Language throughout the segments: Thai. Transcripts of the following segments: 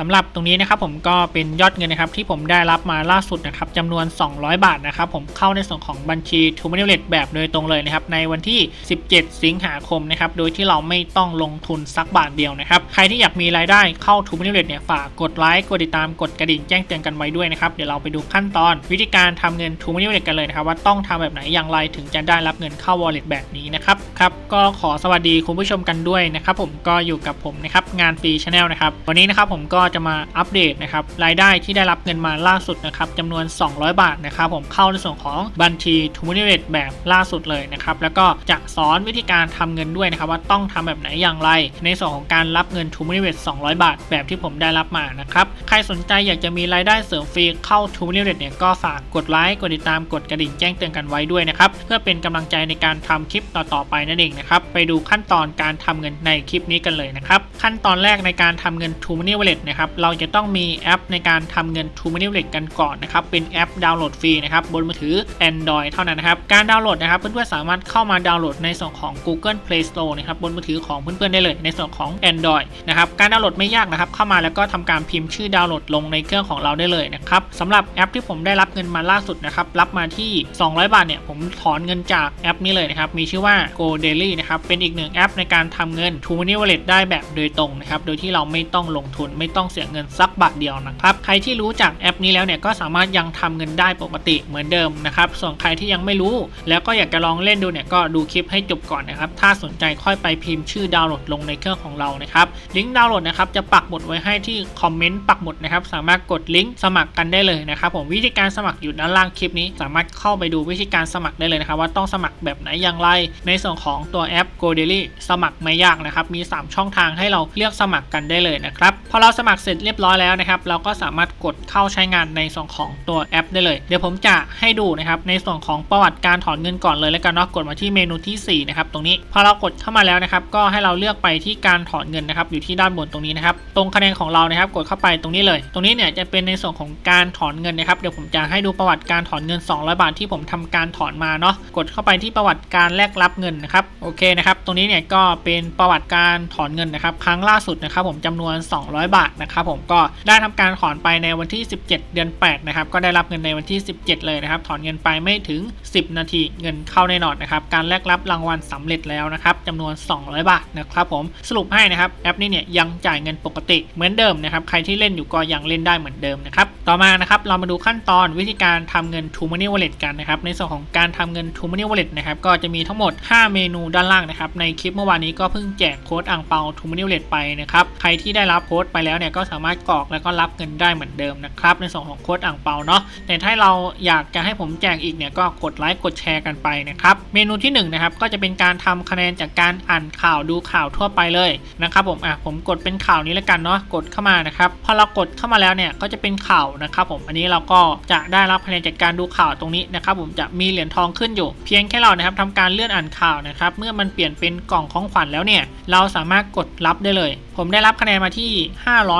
สำหรับตรงนี้นะครับผมก็เป็นยอดเงินนะครับที่ผมได้รับมาล่าสุดนะครับจำนวน 200 บาทนะครับผมเข้าในส่วนของบัญชี t ูมา n น l e t แบบโดยตรงเลยนะครับในวันที่ 17 สิงหาคมนะครับโดยที่เราไม่ต้องลงทุนสักบาทเดียวนะครับใครที่อยากมีรายได้เข้า t ูมา n น l e t เนี่ยฝากกดไลค์กดติดตามกดกระดิ่งแจ้งเตือนกันไว้ด้วยนะครับเดี๋ยวเราไปดูขั้นตอน วิธีการทำเงิน t ูมา n น l e t กันเลยนะครับว่าต้องทำแบบไหนอย่างไรถึงจะได้รับเงินเข้า wallet แบบนี้นะครับครับก็ขอสวัสดีคุณผู้ชมกันด้วยนะครับผมก็อยู่กับผมนะครับงานฟรีชาแนลนะครับวันนี้นะครับผมก็็จะมาอัปเดตนะครับรายได้ที่ได้รับเงินมาล่าสุดนะครับจำนวน 200 บาทนะครับผมเข้าในส่วนของบัญชี t ูมานิเวตแบบล่าสุดเลยนะครับแล้วก็จะสอนวิธีการทำเงินด้วยนะครับว่าต้องทำแบบไหนอย่างไร ในส่วนของการรับเงิน t ูมานิเวต200 บาท แบบที่ผมได้รับมานะครับใครสนใจอยากจะมีรายได้เสริมฟรีเข้า t ูมานิเวตเนี่ยก็ฝากกดไลค์กดติดตามกดกระดิ่งแจ้งเตือนกันไว้ด้วยนะครับเพื่อเป็นกำลังใจในการทำคลิปต่อๆไปนั่นเองนะครับไปดูขั้นตอนการทำเงินในคลิปนี้กันเลยนะครับขั้นตอนแรกในการทำเงิน t ูมานิเวตนะครับ เราจะต้องมีแอปในการทำเงิน t ูมานิเวตกันก่อนนะครับ เป็นแอปดาวน์โหลดฟรีนะครับบนมือถือ Android เท่านั้นนะครับ การดาวน์โหลดนะครับ เพื่อนๆสามารถเข้ามาดาวน์โหลดในส่วนของ Google Play Store นะครับบนมือถือของเพื่อนๆได้เลยในส่วนของ Android นะครับ การดาวน์โหลดไม่ยากนะครับ เข้ามาแล้วก็ทำการพิมพ์ชื่อดาวน์โหลดลงในเครื่องของเราได้เลยนะครับสำหรับแอปที่ผมได้รับเงินมาล่าสุดนะครับรับมาที่ 200 บาทเนี่ยผมถอนเงินจากแอปนี้เลยนะครับมีชื่อว่า Go Daily นะครับเป็นอีกหนึ่งแอปในการทำเงิน t ูมานิ Wallet ได้แบบโดยตรงนะครับโดยที่เราไม่ต้องลงทุนไม่ต้องเสียเงินสักบาทเดียวนะครับใครที่รู้จักแอปนี้แล้วเนี่ยก็สามารถยังทำเงินได้ปกติเหมือนเดิมนะครับส่วนใครที่ยังไม่รู้ แล้วก็อยากจะลองเล่นดูเนี่ยก็ดูคลิปให้จบก่อนนะครับถ้าสนใจค่อยไปพิมพ์ชื่อดาวน์โหลดลงในเครื่องของเรานะครับลิงก์ดาวน์โหลดนะครับจะปักหมุดไว้ให้ที่คอมเมนต์ปักหมุดนะครับสามารถกดลิงก์สมัครกันได้เลยนะครับผมวิธีการสมัครอยู่ด้านล่างคลิปนี้ สามารถเข้าไปดูวิธีการสมัครได้เลยนะครับว่าต้องสมัครแบบไหนอย่างไร ในส่วนของตัวแอป Go Daily สมัครไม่ยากนะครับมี 3 ช่องทางให้เราเลือกสมัครกันได้เลยนะครับพอเราสมัครเสร็จเรียบร้อยแล้วนะครับ เราก็สามารถกดเข้าใช้งานในส่วนของตัวแอปได้เลย เดี๋ยวผมจะให้ดูนะครับในส่วนของประวัติการถอนเงินก่อนเลยแล้วกันเนาะกดมาที่เมนูที่4นะครับตรงนี้พอเรากดเข้ามาแล้วนะครับก็ให้เราเลือกไปที่การถอนเงินนะครับอยู่ที่ด้านบนตรงนี้นะครับตรงคะแนนของเรานะครับกดเข้าไปตรงนี้เลย ตรงนี้เนี่ยจะเป็นในส่วนของการถอนเงินนะครับเดี๋ยวผมจะให้ดูประวัติการถอนเงิน 200 บาทที่ผมทำการถอนมาเนาะกดเข้าไปที่ประวัติการแลกรับเงินนะครับโอเคนะครับตรงนี้เนี่ยก็เป็นประวัติการถอนเงินนะครับครั้งล่าสุดนะครับผมจำนวน 200 บาทนะครับผมก็ได้ทำการถอนไปในวันที่ 17 เดือน 8 นะครับ ก็ได้รับเงินในวันที่ 17 เลยนะครับ ถอนเงินไปไม่ถึง 10 นาที เงินเข้าแน่นอนนะครับ การแลกรับรางวัลสำเร็จแล้วนะครับจำนวน 200 บาทนะครับผม สรุปให้นะครับ แอปนี้เนี่ยยังจ่ายเงินปกติเหมือนเดิมนะครับ ใครที่เล่นอยู่ก็ยังเล่นได้เหมือนเดิมนะครับ ต่อมานะครับเรามาดูขั้นตอนวิธีการทำเงิน t ูมา n น Wallet กันนะครับ ในส่วนของการทำเงิน t ูมา n น Wallet นะครับก็จะมีทั้งหมด 5 เมนูด้านล่างนะครับ ในคลิปเมื่อวานนี้ก็เพิ่งแจกโค้ดอ่างเปา t ูมา n น Wallet ไปนะครับ ใครที่ได้รับโค้ดไปแล้วเนี่ยก็สามารถกรอกแล้วก็รับเงินได้เหมือนเดิมนะครับในส่วนของโค้ดอ่างเปาเนาะแต่ถ้าเราอยากจะให้ผมแจกอีกเนี่ยก็กดไลค์กดแชร์กันไปนะครับเมนูที่1นงนะครับก็จะเป็นการทำคะแนนจากการอ่านข่าวดูข่าวทั่วไปเลยนะครับผมอะผมกดเป็นข่าวนี้แล้วกันเนาะกดเข้ามานะครับพอเรากดเข้ามาแล้วเนี่ยก็จะเป็นข่าวนะครับผมอันนี้เราก็จะได้รับคะแนนจากการดูข่าวตรงนี้นะครับผมจะมีเหรียญทองขึ้นอยู่ เพียงแค่เรานะครับทำการเลื่อนอ่านข่าวนะครับเมื่อมันเปลี่ยนเป็นกล่องของขวัญแล้วเนี่ยเราสามารถกดรับได้เลย ผมได้รับคะแนนมาที่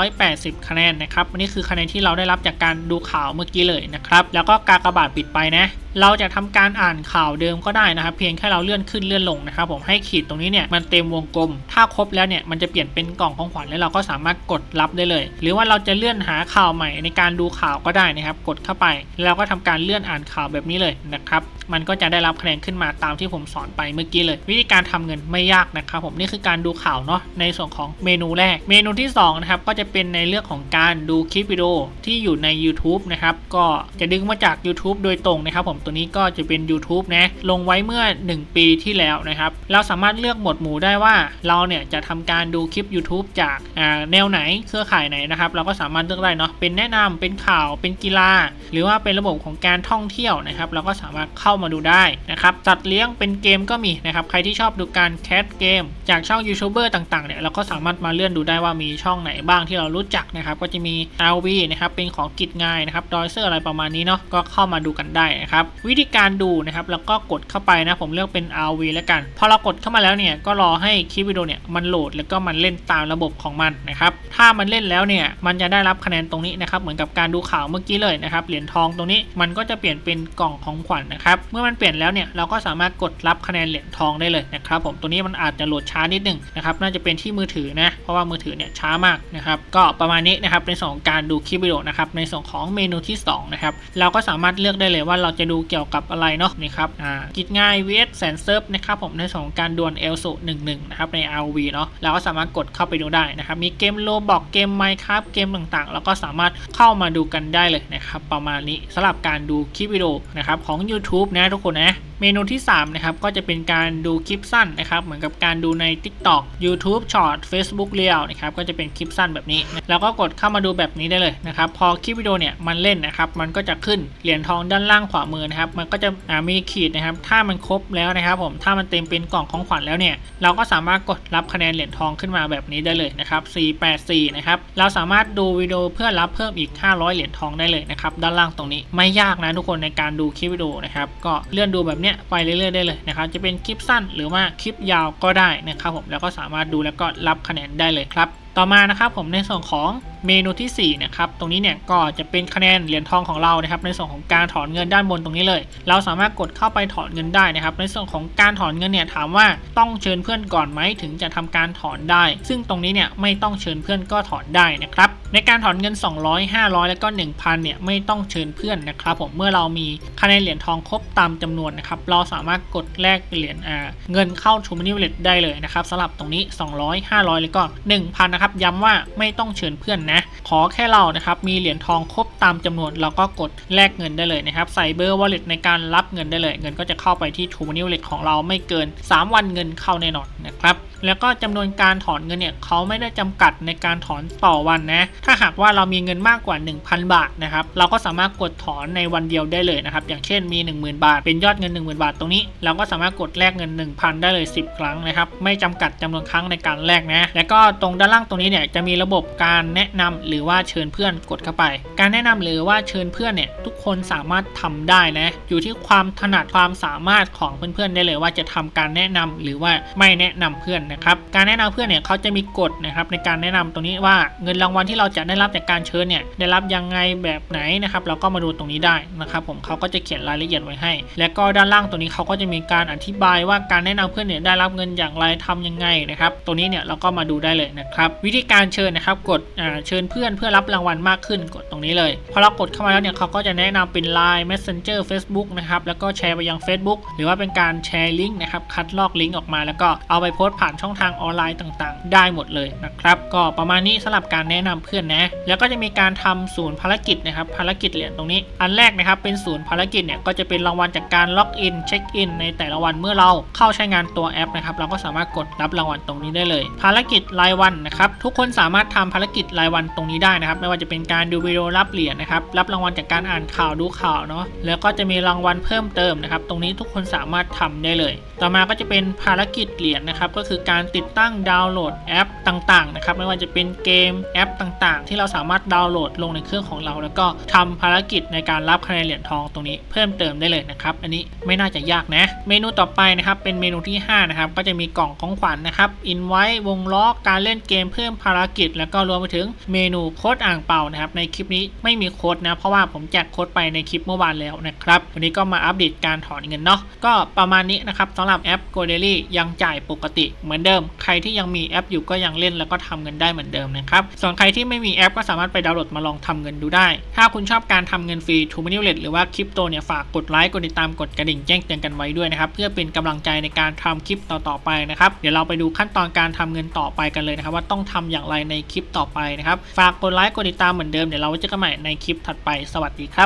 580 คะแนนนะครับอันนี้คือคะแนนที่เราได้รับจากการดูข่าวเมื่อกี้เลยนะครับแล้วก็กากบาทปิดไปนะ เราจะทำการอ่านข่าวเดิมก็ได้นะครับ เพียงแค่เราเลื่อนขึ้นเลื่อนลงนะครับผมให้ขีดตรงนี้เนี่ยมันเต็มวงกลม ถ้าครบแล้วเนี่ยมันจะเปลี่ยนเป็นกล่องของขวัญแล้วเราก็สามารถกดรับได้เลย หรือว่าเราจะเลื่อนหาข่าวใหม่ในการดูข่าวก็ได้นะครับ กดเข้าไป แล้วก็ทำการเลื่อนอ่านข่าวแบบนี้เลยนะครับมันก็จะได้รับคะแนนขึ้นมาตามที่ผมสอนไปเมื่อกี้เลย วิธีการทำเงินไม่ยากนะครับ ผมนี่คือการดูข่าวเนาะในส่วนของเมนูแรก เมนูที่2นะครับก็จะเป็นในเรื่องของการดูคลิปวิดีโอที่อยู่ใน YouTube นะครับก็จะดึงมาจาก YouTube โดยตรงนะครับผมตัวนี้ก็จะเป็น YouTube นะ ลงไว้เมื่อ 1 ปีที่แล้วนะครับ เราสามารถเลือกหมวดหมู่ได้ว่าเราเนี่ยจะทำการดูคลิป YouTube จากแนวไหนเครือข่ายไหนนะครับ เราก็สามารถเลือกได้เนาะ เป็นแนะนำเป็นข่าว เป็นกีฬา หรือว่าเป็นระบบของการท่องเที่ยวนะครับ เราก็สามารถเข้ามาดูได้นะครับจัดเลี้ยงเป็นเกมก็มีนะครับ ใครที่ชอบดูการแคสเกม จากช่องยูทูบเบอร์ต่างๆเนี่ย เราก็สามารถมาเลื่อนดูได้ว่ามีช่องไหนบ้างที่เรารู้จักนะครับ ก็จะมี RV นะครับ เป็นของกิจง่ายนะครับ ดอยเซอร์อะไรประมาณนี้เนาะ ก็เข้ามาดูกันได้นะครับวิธีการดูนะครับแล้วก็กดเข้าไปนะผมเลือกเป็น RV แล้วกัน พอเรากดเข้ามาแล้วเนี่ยก็รอให้คลิปวิดีโอเนี่ยมันโหลดแล้วก็มันเล่นตามระบบของมันนะครับถ้ามันเล่นแล้วเนี่ยมันจะได้รับคะแนนตรงนี้นะครับเหมือนกับการดูข่าวเมื่อกี้เลยนะครับเหรียญทองตรงนี้มันก็จะเปลี่ยนเป็นกล่องของขวัญนะครับเมื่อมันเปลี่ยนแล้วเนี่ยเราก็สามารถกดรับคะแนนเหรียญทองได้เลยนะครับผมตัวนี้มันอาจจะโหลดช้านิดนึงนะครับน่าจะเป็นที่มือถือนะเพราะว่ามือถือเนี่ยช้ามากนะครับก็ประมาณนี้นะครับในส่วนของการดูคลิปวิดีโอนะครับในส่วนของเมนูที่2นะครับเราก็สามารถเลือกได้เลยว่าเราจะดูเกี่ยวกับอะไรเนาะนี่ครับอ่ากิจง่ายเวสแสนเซิร์ฟนะครับผมในส่วนของการดวลเอลสูหนึ่งหนึ่งนะครับใน RV เนาะเราก็สามารถกดเข้าไปดูได้นะครับมีเกมโลบอกเกมไมค์ครับเกมต่างๆ แล้วก็สามารถเข้ามาดูกันได้เลยนะครับประมาณนี้สำหรับการดูคลิปวิดีโอนะครับของ YouTube นะทุกคนนะ เมนูที่ 3 นะครับ ก็จะเป็นการดูคลิปสั้นนะครับ เหมือนกับการดูใน TikTok YouTube Short Facebook Reel นะครับ ก็จะเป็นคลิปสั้นแบบนี้ แล้วก็กดเข้ามาดูแบบนี้ได้เลยนะครับ พอคลิปวิดีโอเนี่ยมันเล่นนะครับ มันก็จะขึ้นเหรียญทองด้านล่างขวามือนะครับ มันก็จะมีขีดนะครับ ถ้ามันครบแล้วนะครับ ผม ถ้ามันเต็มเป็นกล่องของขวัญแล้วเนี่ย เราก็สามารถกดรับคะแนนเหรียญทองขึ้นมาแบบนี้ได้เลยนะครับ 484 นะครับ เราสามารถดูวิดีโอเพื่อรับเพิ่มอีก 500 เหรียญทองได้เลยนะครับ ด้านล่างตรงนี้ ไม่ยากนะทุกคนในการดูคลิปวิดีโอนะครับ ก็เลื่อนดูแบบเนี้ยไปเรื่อยๆได้เลยนะครับจะเป็นคลิปสั้นหรือว่าคลิปยาวก็ได้นะครับผมแล้วก็สามารถดูแล้วก็รับคะแนนได้เลยครับ ต่อมานะครับผมในส่วนของ เมนูที่4นะครับตรงนี้เนี่ยก็จะเป็นคะแนนเหรียญทองของเรานะครับในส่วนของการถอนเงินด้านบนตรงนี้เลย เราสามารถกดเข้าไปถอนเงินได้นะครับ ในส่วนของการถอนเงินเนี่ยถามว่าต้องเชิญเพื่อนก่อนไหมถึงจะทำการถอนได้ ซึ่งตรงนี้เนี่ยไม่ต้องเชิญเพื่อนก็ถอนได้นะครับในการถอนเงิน 200 500 แล้วก็ 1000 เนี่ยไม่ต้องเชิญเพื่อนนะครับผมเมื่อเรามีคะแนนเหรียญทองครบตามจำนวนนะครับเราสามารถกดแลกเหรียญอ่าเงินเข้าชูมินิเวลตได้เลยนะครับสำหรับตรงนี้ 200 500 แล้วก็ 1000 นะครับย้ำว่าไม่ต้องเชิญเพื่อนนะขอแค่เรานะครับมีเหรียญทองครบตามจำนวนเราก็กดแลกเงินได้เลยนะครับ ใส่เบอร์ wallet ในการรับเงินได้เลย เงินก็จะเข้าไปที่ True Money Wallet ของเราไม่เกิน 3 วันเงินเข้าแน่นอนนะครับ แล้วก็จำนวนการถอนเงินเนี่ยเขาไม่ได้จำกัดในการถอนต่อวันนะถ้าหากว่าเรามีเงินมากกว่า 1,000 บาทนะครับเราก็สามารถกดถอนในวันเดียวได้เลยนะครับอย่างเช่นมี 10,000 บาท เป็นยอดเงิน 10,000 บาทตรงนี้ เราก็สามารถกดแลกเงิน 1,000 ได้เลย 10 ครั้งนะครับไม่จำกัดจำนวนครั้งในการแลกนะแล้วก็ตรงด้านล่างตรงนี้เนี่ยจะมีระบบการแนะนำหรือว่าเชิญเพื่อนกดเข้าไป การแนะนำหรือว่าเชิญเพื่อนเนี่ยทุกคนสามารถทำได้นะอยู่ที่ความถนัดความสามารถของเพื่อนๆได้เลยว่าจะทำการแนะนำหรือว่าไม่แนะนำเพื่อนนะครับการแนะนำเพื่อนเนี่ยเขาจะมีกฎนะครับในการแนะนำตรงนี้ว่าเงินรางวัลที่เราจะได้รับจากการเชิญเนี่ยได้รับยังไงแบบไหนนะครับเราก็มาดูตรงนี้ได้นะครับผมเขาก็จะเขียนรายละเอียดไว้ให้ แล้วก็ด้านล่างตรงนี้เขาก็จะมีการอธิบายว่าการแนะนำเพื่อนเนี่ยได้รับเงินอย่างไรทำยังไงนะครับตรงนี้เนี่ยเราก็มาดูได้เลยนะครับวิธีการเชิญนะครับกดเชิญเพื่อนเพื่อรับรางวัลมากขึ้นกดตรงนี้เลยพอเรากดเข้ามาแล้วเนี่ยเขาก็จะแนะนำเป็น Line Messenger Facebook นะครับแล้วก็แชร์ไปยัง Facebook หรือว่าเป็นการแชร์ลิงก์นะครับคัดลอกลิงก์ออกมาแล้วก็เอาไปโพสต์ผ่านช่องทางออนไลน์ต่างๆ ได้หมดเลยนะครับ ก็ประมาณนี้สำหรับการแนะนำเพื่อนนะ แล้วก็จะมีการทำศูนย์ภารกิจนะครับภารกิจเหรียญตรงนี้ อันแรกนะครับเป็นศูนย์ภารกิจเนี่ยก็จะเป็นรางวัลจากการล็อกอินเช็คอินในแต่ละวันเมื่อเราเข้าใช้งานตัวแอปนะครับเราก็สามารถกดรับรางวัลตรงนี้ได้เลย ภารกิจรายวันนะครับทุกคนสามารถทำภารกิจรายวันตรงนี้ได้นะครับ ไม่ว่าจะเป็นการดูวิดีโอรับเหรียญนะครับรับรางวัลจากการอ่านข่าวดูข่าวเนาะแล้วก็จะมีรางวัลเพิ่มเติมนะครับตรงนี้ทุกคนสามารถทำได้เลย ต่อมาก็จะเป็นภารกิจเหรียญนะครับก็คือการการติดตั้งดาวน์โหลดแอปต่างๆนะครับไม่ว่าจะเป็นเกมแอปต่างๆ ที่เราสามารถดาวน์โหลดลงในเครื่องของเรา แล้วก็ทำภารกิจในการรับคะแนนเหรียญทองตรงนี้เพิ่มเติมได้เลยนะครับอันนี้ไม่น่าจะยากนะ เมนูต่อไปนะครับเป็นเมนูที่5นะครับก็จะมีกล่องของขวัญนะครับอินไว้วงล้อการเล่นเกมเพิ่มภารกิจ แล้วก็รวมไปถึงเมนูโค้ดอ่างเป่านะครับในคลิปนี้ไม่มีโค้ดนะเพราะว่าผมแจกโค้ดไปในคลิปเมื่อวานแล้วนะครับวันนี้ก็มาอัปเดตการถอนเงินเนาะก็ประมาณนี้นะครับสำหรับแอป g o d a i l y ยังจ่ายปกติเหมือนเดิม ใครที่ยังมีแอปอยู่ก็ยังเล่นแล้วก็ทำเงินได้เหมือนเดิมนะครับส่วนใครที่ไม่มีแอปก็สามารถไปดาวน์โหลดมาลองทำเงินดูได้ ถ้าคุณชอบการทำเงินฟรี t ูม n น w เล t หรือว่าคริปโตเนี่ยฝากกดไลค์กดติดตามกดกระดิ่งแจ้งเตือนกันไว้ด้วยนะครับเพื่อเป็นกำลังใจในการทำคลิปต่อๆไปนะครับเดี๋ยวเราไปดูขั้นตอนการทำเงินต่อไปกันเลยนะครับว่าต้องทำอย่างไรในคลิปต่อไปนะครับฝากกดไลค์กดติดตามเหมือนเดิมเดี๋ยวเราไว้เจอกันใหม่ในคลิปถัดไปสวัสดีครับ